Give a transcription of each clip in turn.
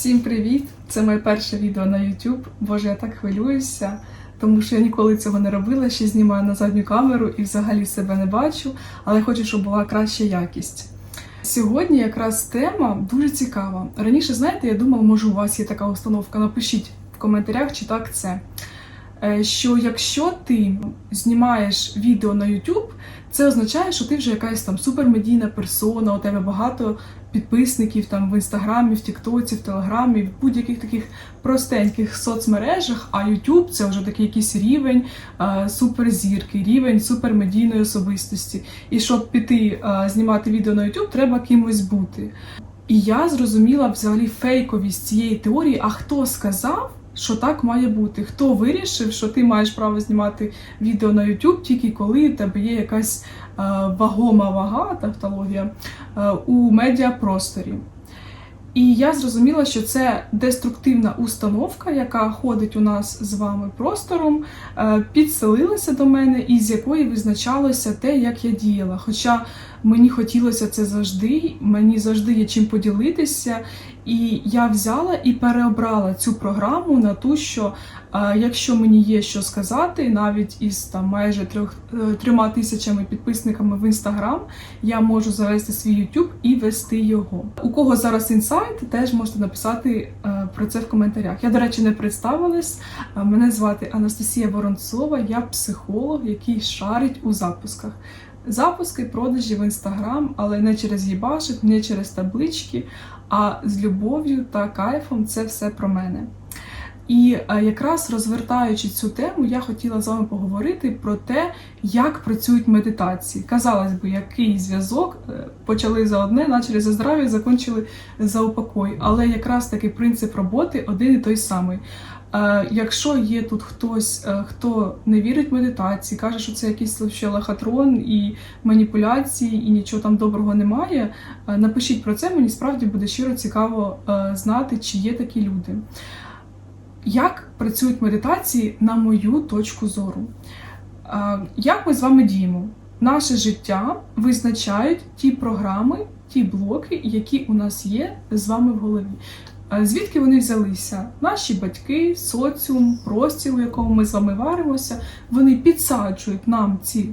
Всім привіт! Це моє перше відео на YouTube. Боже, я так хвилююся, тому що я ніколи цього не робила, ще знімаю на задню камеру і взагалі себе не бачу, але хочу, щоб була краща якість. Сьогодні якраз тема дуже цікава. Раніше, знаєте, я думала, може, у вас є така установка. Напишіть в коментарях, чи так це. Е, Що якщо ти знімаєш відео на YouTube, це означає, що ти вже якась там супермедійна персона, у тебе багато підписників там в інстаграмі, в Тіктоці, в Телеграмі, в будь-яких таких простеньких соцмережах. А YouTube це вже такий якийсь рівень е, суперзірки, рівень супермедійної особистості. І щоб піти е, знімати відео на YouTube, треба кимось бути. І я зрозуміла взагалі фейковість цієї теорії. А хто сказав? Що так має бути? Хто вирішив, що ти маєш право знімати відео на YouTube тільки коли у тебе є якась е, вагома вага, тавтологія, е, у медіапросторі? І я зрозуміла, що це деструктивна установка, яка ходить у нас з вами простором, е, підселилася до мене, і з якої визначалося те, як я діяла. Хоча мені хотілося це завжди, мені завжди є чим поділитися. І я взяла і переобрала цю програму на ту, що е, якщо мені є що сказати, навіть із там майже трьох е, трьома тисячами підписниками в інстаграм, я можу завести свій YouTube і вести його. У кого зараз інсайт, теж можете написати е, про це в коментарях. Я, до речі, не представилась. Е, Мене звати Анастасія Воронцова, я психолог, який шарить у запусках. Запуски продажі в інстаграм, але не через їбашик, не через таблички, а з любов'ю та кайфом це все про мене. І е, якраз розвертаючи цю тему, я хотіла з вами поговорити про те, як працюють медитації. Казалось би, який зв'язок Е, почали за одне, почали за здрав'я, закінчили за упокой. Але якраз таки принцип роботи один і той самий. Якщо є тут хтось, е, хто не вірить в медитації, каже, що це якийсь лише лохотрон і маніпуляції, і нічого там доброго немає, е, напишіть про це, мені справді буде щиро цікаво е, знати, чи є такі люди. Як працюють медитації на мою точку зору? Як ми з вами діємо? Наше життя визначають ті програми, ті блоки, які у нас є з вами в голові. Звідки вони взялися? Наші батьки, соціум, простір, у якому ми з вами варимося, вони підсаджують нам ці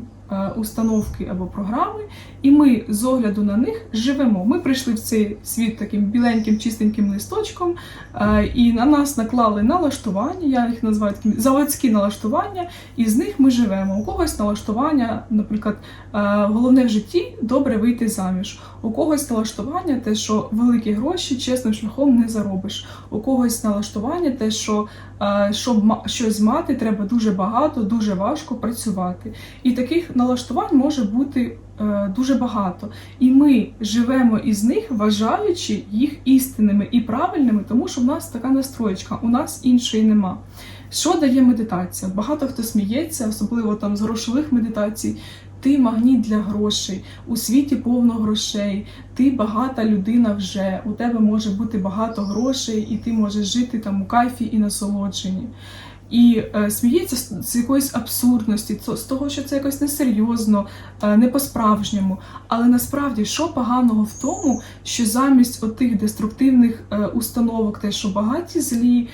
установки або програми, і ми з огляду на них живемо. Ми прийшли в цей світ таким біленьким, чистеньким листочком, е, і на нас наклали налаштування, я їх називаю такими заводські налаштування, і з них ми живемо. У когось налаштування, наприклад, е, головне в житті добре вийти заміж. У когось налаштування те, що великі гроші чесним шляхом не заробиш. У когось налаштування те, що е, щоб щось мати, треба дуже багато, дуже важко працювати. І таких налаштувань може бути е, дуже багато. І ми живемо із них, вважаючи їх істинними і правильними, тому що в нас така настроєчка, у нас іншої нема. Що дає медитація? Багато хто сміється, особливо там з грошових медитацій. Ти магніт для грошей, у світі повно грошей, ти багата людина вже, у тебе може бути багато грошей, і ти можеш жити там у кайфі і насолодженні. І е, сміється з, якоїсь абсурдності, з того, що це якось несерйозно, е, не по-справжньому. Але насправді, що поганого в тому, що замість отих деструктивних е, установок, те, що багаті злі,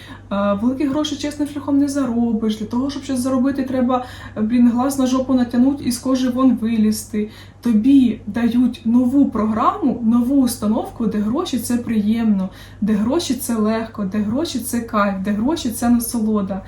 великі гроші чесним шляхом не заробиш. Для того, щоб щось заробити, треба блін, глаз на жопу натягнути і з кожи вон вилізти. Тобі дають нову програму, нову установку, де гроші це приємно, де гроші це легко, де гроші це кайф, де гроші це насолода.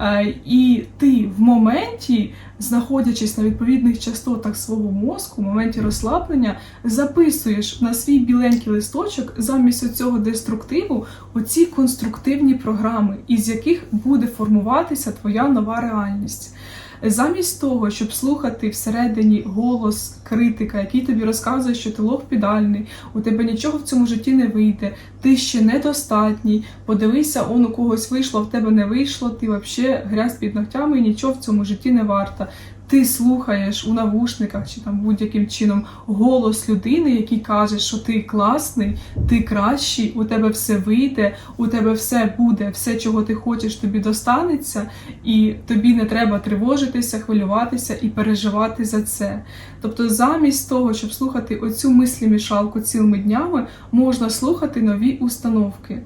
Е, І ти в моменті, знаходячись на відповідних частотах свого мозку, в моменті розслаблення, записуєш на свій біленький листочок замість цього деструктиву оці конструктивні програми, із яких буде формуватися твоя нова реальність. Замість того, щоб слухати всередині голос критика, який тобі розказує, що ти лох підальний, у тебе нічого в цьому житті не вийде, ти ще недостатній, подивися, он у когось вийшло, в тебе не вийшло, ти взагалі грязь під ногтями і нічого в цьому житті не варта. Ти слухаєш у навушниках чи там будь-яким чином голос людини, який каже, що ти класний, ти кращий, у тебе все вийде, у тебе все буде, все, чого ти хочеш, тобі достанеться, і тобі не треба тривожитися, хвилюватися і переживати за це. Тобто, замість того, щоб слухати оцю мислі-мішалку цілими днями, можна слухати нові установки.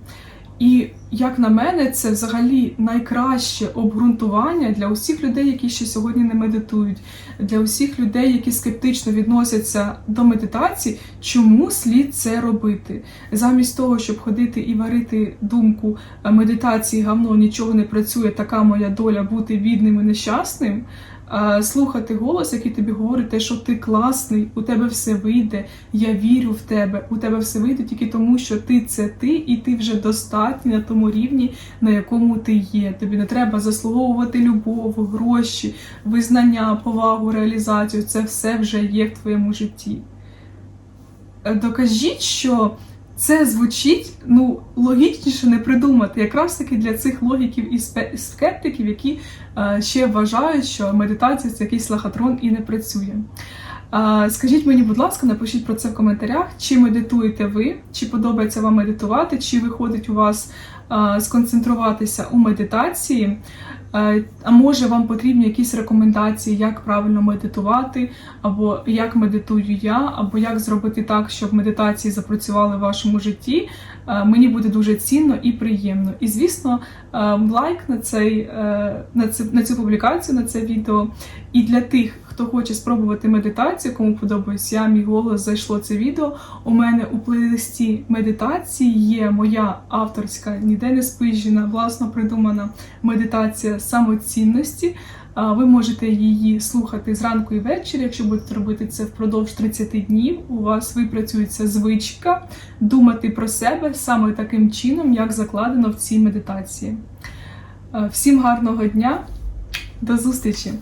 І як на мене, це взагалі найкраще обґрунтування для усіх людей, які ще сьогодні не медитують, для усіх людей, які скептично відносяться до медитації, чому слід це робити. Замість того, щоб ходити і варити думку е, медитації, гавно нічого не працює, така моя доля бути бідним і нещасним. Слухати голос, який тобі говорить, те, що ти класний, у тебе все вийде, я вірю в тебе, у тебе все вийде тільки тому, що ти це ти, і ти вже достатній на тому рівні, на якому ти є. Тобі не треба заслуговувати любов, гроші, визнання, повагу, реалізацію. Це все вже є в твоєму житті. Е, Докажіть, що це звучить ну логічніше не придумати, якраз таки для цих логіків і скептиків, які е, ще вважають, що медитація це якийсь лохотрон і не працює. Е, Скажіть мені, будь ласка, напишіть про це в коментарях, чи медитуєте ви, чи подобається вам медитувати, чи виходить у вас е, сконцентруватися у медитації. Е, А може вам потрібні якісь рекомендації, як правильно медитувати, або як медитую я, або як зробити так, щоб медитації запрацювали в вашому житті. Е, Мені буде дуже цінно і приємно. І звісно, е, лайк на цей на цю публікацію, на це відео. І для тих, хто хоче спробувати медитацію, кому подобається я, мій голос зайшло це відео. У мене у плейлисті медитації є моя авторська, ніде не спижена, власно придумана медитація самоцінності. Ви можете її слухати зранку і ввечері. Якщо будете робити це впродовж 30 днів, у вас випрацюється звичка думати про себе саме таким чином, як закладено в цій медитації. Всім гарного дня, до зустрічі!